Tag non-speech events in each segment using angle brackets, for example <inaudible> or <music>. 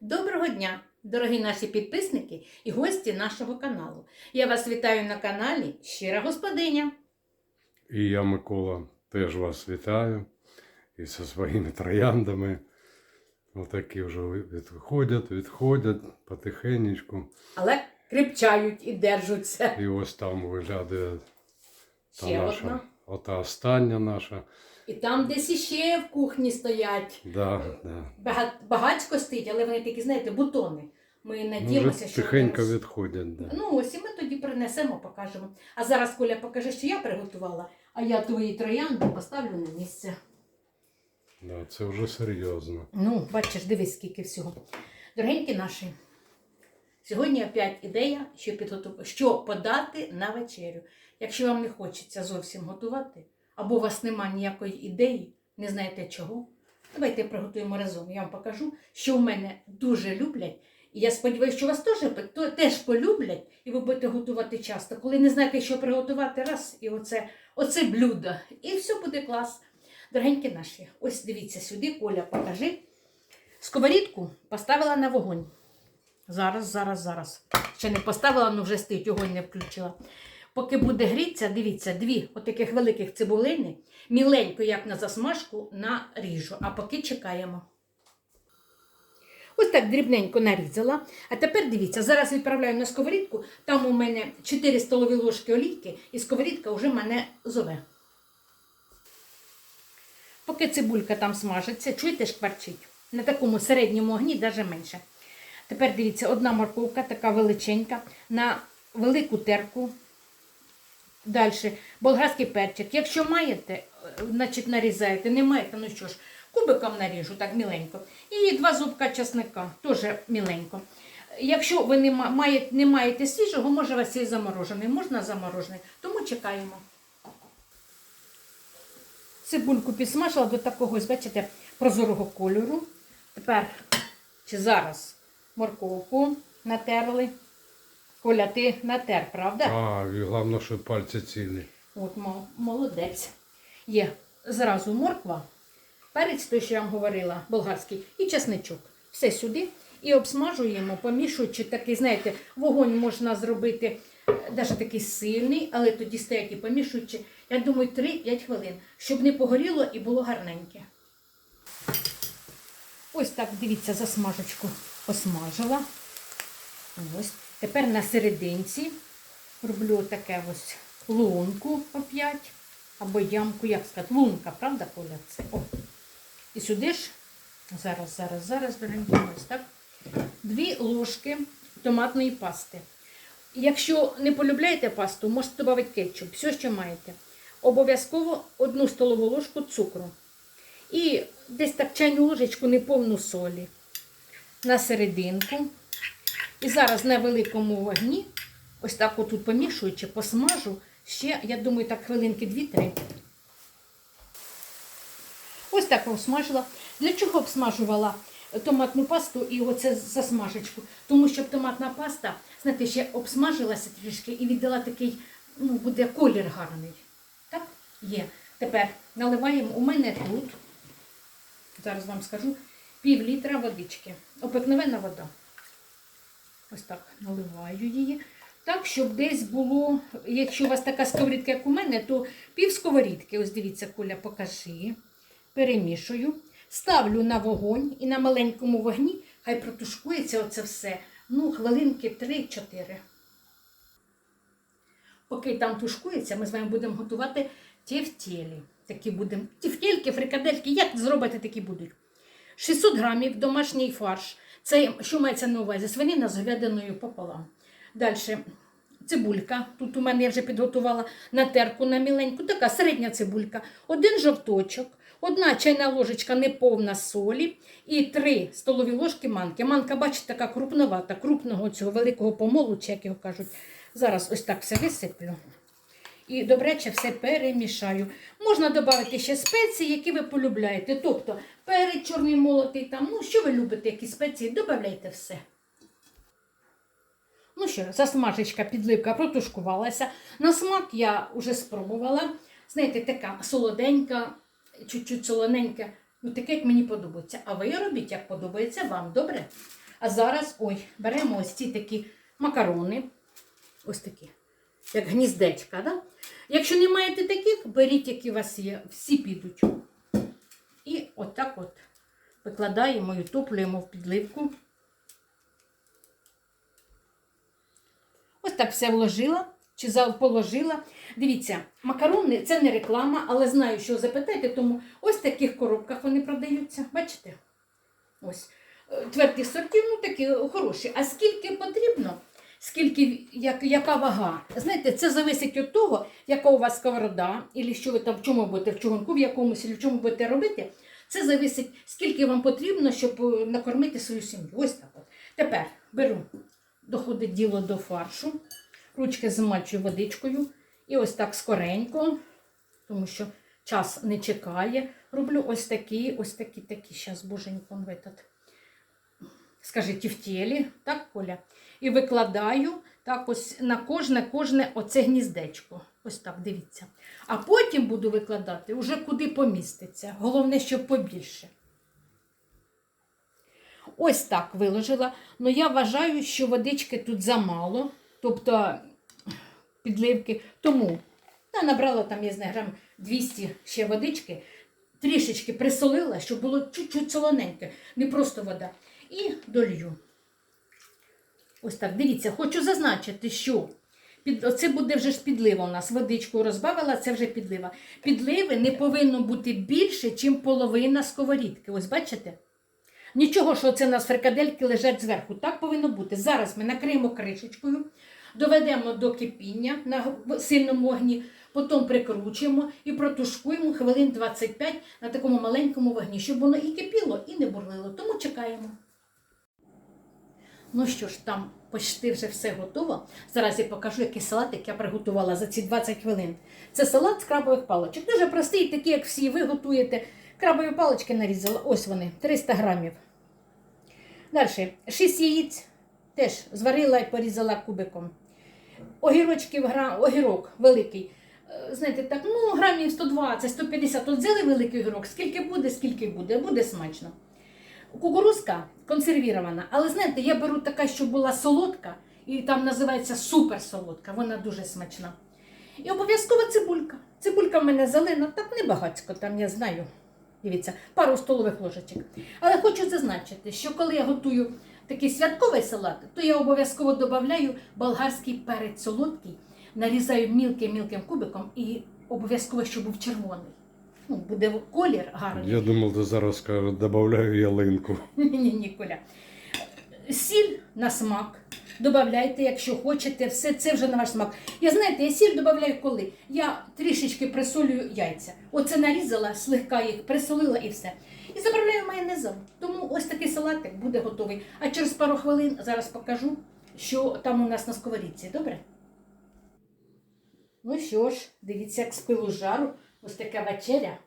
Доброго дня, дорогі наші підписники і гості нашого каналу. Я вас вітаю на каналі Щира Господиня. І я, Микола, теж вас вітаю. І зі своїми трояндами. Отакі вже відходять, відходять потихенечку. Але крепчають і держаться. І ось там виглядає та Ще наша, одна. ота остання наша. І там десь іще в кухні стоять. Да, да. Бага- Багацько стоїть, але вони такі, знаєте, бутони. Ми Ну, надіємося, що. тихенько відходять. Да. Ну ось і ми тоді принесемо, покажемо. А зараз Коля покаже, що я приготувала, а я твої троянди поставлю на місце. Да, це вже серйозно. Ну, бачиш, дивись, скільки всього. Дорогенькі наші, сьогодні опять ідея, що, підготу... що подати на вечерю. Якщо вам не хочеться зовсім готувати, або у вас немає ніякої ідеї, не знаєте чого, давайте приготуємо разом. Я вам покажу, що в мене дуже люблять. І я сподіваюся, що вас теж, теж полюблять, і ви будете готувати часто. Коли не знаєте, що приготувати, раз, і оце, оце блюдо. І все буде клас. Дорогенькі наші, ось дивіться сюди, Коля, покажи. Сковорідку поставила на вогонь. Зараз, зараз, зараз. Ще не поставила, але вже стоїть, огонь не включила. Поки буде грітися, дивіться, дві отаких великих цибулини, міленько, як на засмажку, наріжу. А поки чекаємо. Ось так дрібненько нарізала. А тепер дивіться, зараз відправляю на сковорідку. Там у мене 4 столові ложки олійки, і сковорідка вже мене зове. Поки цибулька там смажиться, чуєте, шкварчить? На такому середньому огні, навіть менше. Тепер дивіться, одна морковка, така величенька, на велику терку. Далі болгарський перчик. Якщо маєте, е, значить нарізаєте. Не маєте, ну що ж, кубиком наріжу, так міленько. І два зубка чесника, теж міленько. Якщо ви не, маєте, не маєте свіжого, може у вас є заморожений, можна заморожений, тому чекаємо. Цибульку підсмажила до такого, бачите, прозорого кольору. Тепер, чи зараз морковку натерли. Коля, ти натер, правда? А, і головне, що пальці цілі. От, молодець. Є зразу морква, перець, той, що я вам говорила, болгарський, і чесничок. Все сюди. І обсмажуємо, помішуючи такий, знаєте, вогонь можна зробити навіть такий сильний, але тоді стоять і помішуючи, я думаю, 3-5 хвилин, щоб не погоріло і було гарненьке. Ось так, дивіться, засмажечку посмажила. Ось. Тепер на серединці роблю таке ось лунку опять. Або ямку, як сказати, лунка, правда, Коля? Це? О. І сюди ж, зараз, зараз, зараз, ось так. Дві ложки томатної пасти. Якщо не полюбляєте пасту, можете додати кетчуп, все, що маєте. Обов'язково одну столову ложку цукру. І десь так чайну ложечку неповну солі на серединку. І зараз на великому вогні, ось так отут помішуючи, посмажу ще, я думаю, так хвилинки 2-3. Ось так обсмажила. Для чого обсмажувала томатну пасту і оце засмажечку? Тому що томатна паста, знаєте, ще обсмажилася трішки і віддала такий, ну, буде колір гарний. Так? Є. Тепер наливаємо у мене тут, зараз вам скажу, пів літра водички. Обикновенна вода. Ось так наливаю її. Так, щоб десь було, якщо у вас така сковорідка, як у мене, то пів сковорідки. Ось дивіться, Коля, покажи. Перемішую. Ставлю на вогонь і на маленькому вогні хай протушкується оце все. Ну, хвилинки 3-4. Поки там тушкується, ми з вами будемо готувати тефтєлі. Такі будемо. Тефтельки, фрикадельки, як зробити, такі будуть. 600 грамів домашній фарш. Це що мається на увазі? Свинина з говядиною пополам. Далі цибулька. Тут у мене я вже підготувала на терку на міленьку. Така середня цибулька. Один жовточок, одна чайна ложечка неповна солі і три столові ложки манки. Манка, бачите, така крупновата, крупного цього великого помолу, чи як його кажуть. Зараз ось так все висиплю. І добряче все перемішаю. Можна додати ще спеції, які ви полюбляєте. Тобто перець чорний молотий, там, ну що ви любите, які спеції, додавайте все. Ну що, засмажечка, підливка протушкувалася. На смак я вже спробувала. Знаєте, така солоденька, чуть-чуть солоненька. Ну, таке, як мені подобається. А ви робіть, як подобається вам, добре? А зараз, ой, беремо ось ці такі макарони. Ось такі, як гніздечка. Да? Якщо не маєте таких, беріть, які у вас є, всі підуть. І отак от викладаємо і топлюємо в підливку. Ось так все вложила чи положила. Дивіться, макарони це не реклама, але знаю, що запитаєте, тому ось в таких коробках вони продаються. Бачите? Ось. Е, Твердих сортів, ну такі хороші. А скільки потрібно, скільки, як, яка вага? Знаєте, це залежить від того, яка у вас сковорода, і що ви там в чому будете, в чугунку в якомусь, і в чому будете робити. Це залежить, скільки вам потрібно, щоб е, накормити свою сім'ю. Ось так от. Тепер беру, доходить діло до фаршу, ручки змачую водичкою. І ось так скоренько, тому що час не чекає. Роблю ось такі, ось такі, такі. Зараз боженько в этот. Скажи, тівтєлі, так, Коля? І викладаю так ось на кожне, кожне оце гніздечко. Ось так, дивіться. А потім буду викладати уже куди поміститься. Головне, щоб побільше. Ось так виложила. Ну я вважаю, що водички тут замало, тобто підливки. Тому я набрала там, я знаю, грам 200 ще водички, трішечки присолила, щоб було чуть-чуть солоненьке, не просто вода. І долью. Ось так, дивіться, хочу зазначити, що під, оце буде вже ж підлива у нас. Водичку розбавила, це вже підлива. Підливи не повинно бути більше, ніж половина сковорідки. Ось бачите? Нічого, що це у нас фрикадельки лежать зверху. Так повинно бути. Зараз ми накриємо кришечкою, доведемо до кипіння на сильному вогні, потім прикручуємо і протушкуємо хвилин 25 на такому маленькому вогні, щоб воно і кипіло, і не бурлило. Тому чекаємо. Ну що ж, там почти вже все готово. Зараз я покажу, який салатик я приготувала за ці 20 хвилин. Це салат з крабових паличок. Дуже простий, такий, як всі ви готуєте. Крабові палички нарізала. Ось вони, 300 грамів. Далі, 6 яєць теж зварила і порізала кубиком. Огірочків, гра- огірок великий. Е, Знаєте, так, ну, грамів 120, 150. От взяли великий огірок. Скільки буде, скільки буде, буде смачно. Кукурузка консервірована, але знаєте, я беру така, що була солодка, і там називається суперсолодка, вона дуже смачна. І обов'язково цибулька. Цибулька в мене зелена, так небагацько, там я знаю. Дивіться, пару столових ложечок. Але хочу зазначити, що коли я готую такий святковий салат, то я обов'язково додаю болгарський перець солодкий, нарізаю мілким-мілким кубиком і обов'язково, щоб був червоний. Ну, буде колір гарний. Я думав, ти зараз скажеш, додаю ялинку. <laughs> Ні, ні, Коля. Сіль на смак. Добавляйте, якщо хочете, все це вже на ваш смак. Я знаєте, я сіль додаю коли? Я трішечки присолюю яйця. Оце нарізала, слегка їх присолила і все. І заправляю майонезом. Тому ось такий салатик буде готовий. А через пару хвилин зараз покажу, що там у нас на сковорідці. Добре? Ну що ж, дивіться, як з пилу жару. Ось така вечеря.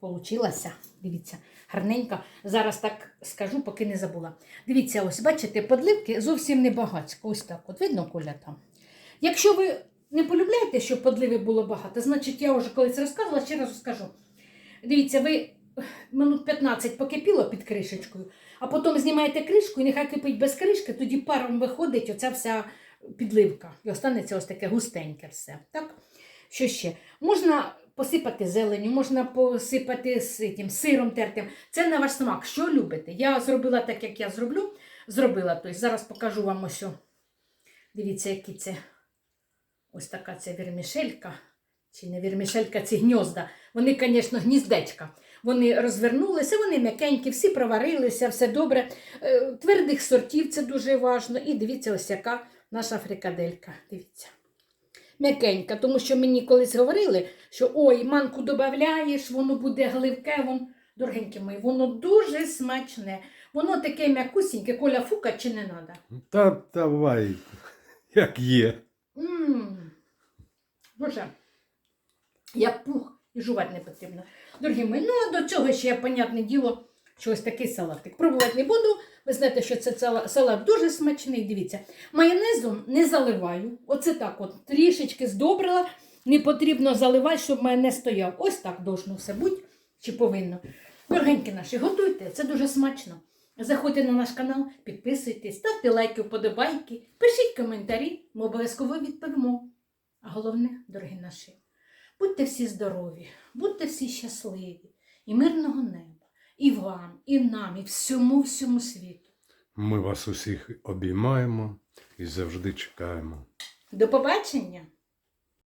Получилася. Дивіться, гарненька. Зараз так скажу, поки не забула. Дивіться, ось бачите, подливки зовсім не багатько. Ось так. От видно коля там. Якщо ви не полюбляєте, щоб подливи було багато, значить я вже колись розказувала, ще раз скажу. Дивіться, ви минут 15 покипіло під кришечкою, а потім знімаєте кришку і нехай кипить без кришки, тоді паром виходить оця вся підливка. І останеться ось таке густеньке все. Так? Що ще? Можна посипати зеленю, можна посипати тим, сиром тертим. Це на ваш смак. Що любите? Я зробила так, як я зроблю. Зробила. Тобто зараз покажу вам ось. Дивіться, які це. Ось така це вірмішелька. Чи не вірмішелька, ці гнізда. Вони, звісно, гніздечка. Вони розвернулися, вони м'якенькі, всі проварилися, все добре. Е, Твердих сортів це дуже важливо. І дивіться, ось яка наша фрикаделька. Дивіться. М'якенька, тому що мені колись говорили, що ой, манку додаєш, воно буде гливке, вон, дорогенькі мої, воно дуже смачне. Воно таке м'якусіньке, коля фука чи не треба. Та давай, як є. Мм. Боже, як пух і жувати не потрібно. Дорогі мої, ну до цього ще, понятне діло, що ось такий салатик. Пробувати не буду. Ви знаєте, що це салат дуже смачний. Дивіться, майонезом не заливаю. Оце так от трішечки здобрила. Не потрібно заливати, щоб майонез стояв. Ось так должно все бути, чи повинно. Дорогенькі наші, готуйте, це дуже смачно. Заходьте на наш канал, підписуйтесь, ставте лайки, вподобайки, пишіть коментарі, ми обов'язково відповімо. А головне, дорогі наші, будьте всі здорові, будьте всі щасливі і мирного неба, і вам, і нам, і всьому всьому світу. Ми вас усіх обіймаємо і завжди чекаємо. До побачення!